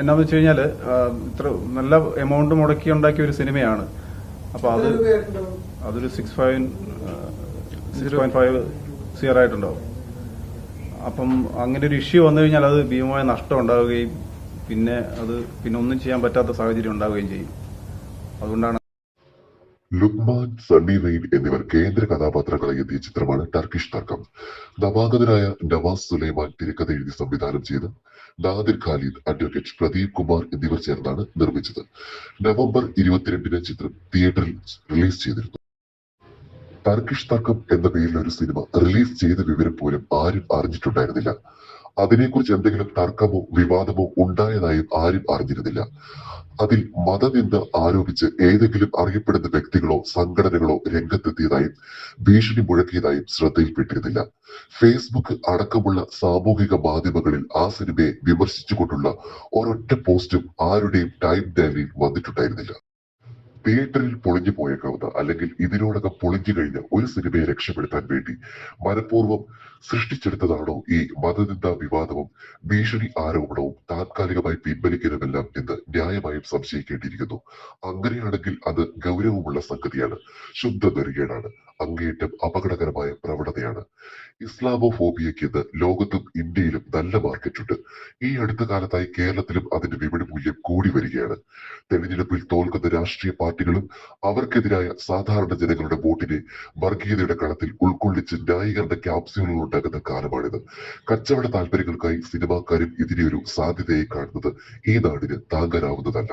എന്നാന്ന് വെച്ച് കഴിഞ്ഞാൽ ഇത്ര നല്ല എമൗണ്ട് മുടക്കി ഉണ്ടാക്കിയ ഒരു സിനിമയാണ്. അപ്പൊ അത് അതൊരു six five six point five സിയർ ആയിട്ടുണ്ടാവും. അപ്പം അങ്ങനെ ഒരു ഇഷ്യൂ വന്നു കഴിഞ്ഞാൽ അത് ഭീമമായ നഷ്ടം ഉണ്ടാവുകയും പിന്നെ അത് പിന്നെ ഒന്നും ചെയ്യാൻ പറ്റാത്ത സാഹചര്യം ഉണ്ടാവുകയും ചെയ്യും. അതുകൊണ്ടാണ് ലുക്മാൻ സണ്ണി റെയിൻ എന്നിവർ കേന്ദ്ര കഥാപാത്രങ്ങളായി എത്തിയ ചിത്രമാണ് ടർക്കിഷ് തർക്കം. നവാഗതനായ നവാസ് സുലൈമാൻ തിരക്കഥ എഴുതി സംവിധാനം ചെയ്ത് നാദിർ ഖാലിദ് അഡ്വക്കേറ്റ് പ്രദീപ് കുമാർ എന്നിവർ ചേർന്നാണ് നിർമ്മിച്ചത്. നവംബർ ഇരുപത്തിരണ്ടിന് ചിത്രം തിയേറ്ററിൽ റിലീസ് ചെയ്തിരുന്നു. ടർക്കിഷ് തർക്കം എന്ന പേരിൽ ഒരു സിനിമ റിലീസ് ചെയ്ത വിവരം പോലും ആരും അറിഞ്ഞിട്ടുണ്ടായിരുന്നില്ല. അതിനെക്കുറിച്ച് എന്തെങ്കിലും തർക്കമോ വിവാദമോ ഉണ്ടായതായും ആരും അറിഞ്ഞിരുന്നില്ല. അതിൽ മതനിന്ദ ആരോപിച്ച് ഏതെങ്കിലും അറിയപ്പെടുന്ന വ്യക്തികളോ സംഘടനകളോ രംഗത്തെത്തിയതായും ഭീഷണി മുഴക്കിയതായും ശ്രദ്ധയിൽപ്പെട്ടിരുന്നില്ല. ഫേസ്ബുക്ക് അടക്കമുള്ള സാമൂഹിക മാധ്യമങ്ങളിൽ ആ സിനിമയെ വിമർശിച്ചുകൊണ്ടുള്ള ഒരൊറ്റ പോസ്റ്റും ആരുടെയും ടൈം ഡയറിയിൽ വന്നിട്ടുണ്ടായിരുന്നില്ല. തിയേറ്ററിൽ പൊളിഞ്ഞു പോയ കവിത അല്ലെങ്കിൽ ഇതിനോടകം പൊളിഞ്ഞു കഴിഞ്ഞ ഒരു സിനിമയെ രക്ഷപ്പെടുത്താൻ വേണ്ടി മനഃപൂർവം സൃഷ്ടിച്ചെടുത്തതാണോ ഈ മതനിന്ദ വിവാദവും ഭീഷണി ആരോപണവും താത്കാലികമായി പിൻവലിക്കലുമെല്ലാം എന്ന് ന്യായമായും സംശയിക്കേണ്ടിയിരിക്കുന്നു. അങ്ങനെയാണെങ്കിൽ അത് ഗൗരവമുള്ള സംഗതിയാണ്. ശുദ്ധ നെറുകേടാണ് അങ്ങേയറ്റം അപകടകരമായ പ്രവണതയാണ്. ഇസ്ലാമോഫോബിയയ്ക്ക് ഇന്ന് ലോകത്തും ഇന്ത്യയിലും നല്ല മാർക്കറ്റുണ്ട്. ഈ അടുത്ത കാലത്തായി കേരളത്തിലും അതിന്റെ വിപണി മൂല്യം കൂടി വരികയാണ്. തെരഞ്ഞെടുപ്പിൽ തോൽക്കുന്ന രാഷ്ട്രീയ പാർട്ടികളും അവർക്കെതിരായ സാധാരണ ജനങ്ങളുടെ വോട്ടിനെ വർഗീയതയുടെ കളത്തിൽ ഉൾക്കൊള്ളിച്ച് ന്യായീകരണ ക്യാപ്സ്യൂളുകൾ ഉണ്ടാകുന്ന കാലമാണിത്. കച്ചവട താല്പര്യങ്ങൾക്കായി സിനിമാക്കാരും ഇതിനെ ഒരു സാധ്യതയായി കാണുന്നത് ഈ നാടിന് താങ്ങാനാവുന്നതല്ല.